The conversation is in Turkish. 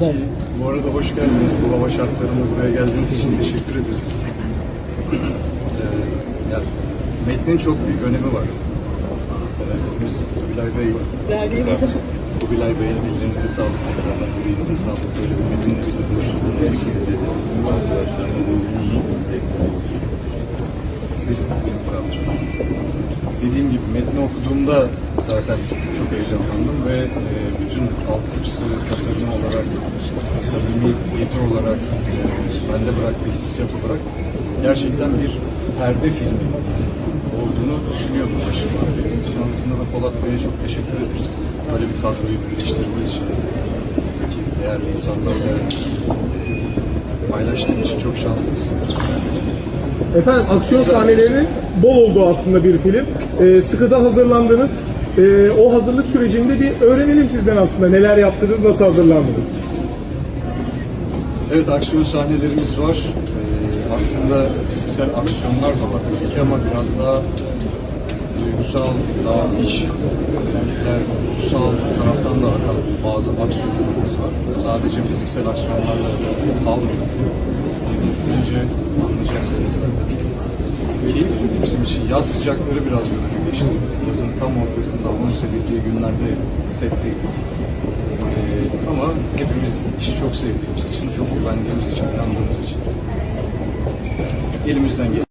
Bu arada hoş geldiniz. Bu hava şartlarında buraya geldiğiniz için teşekkür ederiz. Ee, ya, metnin çok büyük önemi var. Senaristimiz Kubilay Bey. Kubilay Bey'in ellerinize sağlık tekrardan yüreğinize sağlık. Böyle bir metinle bizi buluşturduğunuz için Dediğim gibi metni okuduğumda zaten çok heyecanlandım ve e, bütün altyapısı, tasarım olarak, samimiyeti olarak, e, bende bıraktığı hissiyat olarak gerçekten bir perde filmi olduğunu düşünüyordum başından beri. Sonrasında da Polat Bey'e çok teşekkür ederiz. Böyle bir kadroyu birleştirdiği için. Değerli insanlarla e, paylaştığım için çok şanslısın. Efendim aksiyon sahneleri bol oldu aslında bir film. Ee, sıkıda hazırlandınız. Ee, o hazırlık sürecinde bir öğrenelim sizden aslında neler yaptınız, nasıl hazırlandınız? Evet aksiyon sahnelerimiz var. Ee, aslında fiziksel aksiyonlar da var ama biraz daha duygusal, daha iç, diğer duygusal taraftan da akan bazı aksiyonlarımız var. Sadece fiziksel aksiyonlarla kalmıyor. Keyifli bizim için. Yaz sıcakları biraz yorucu geçti. Yazın tam ortasında sevdiği günlerde setteydik. Ee, ama hepimiz işi çok sevdiğimiz için, çok güvendiğimiz için, inandığımız için elimizden gelen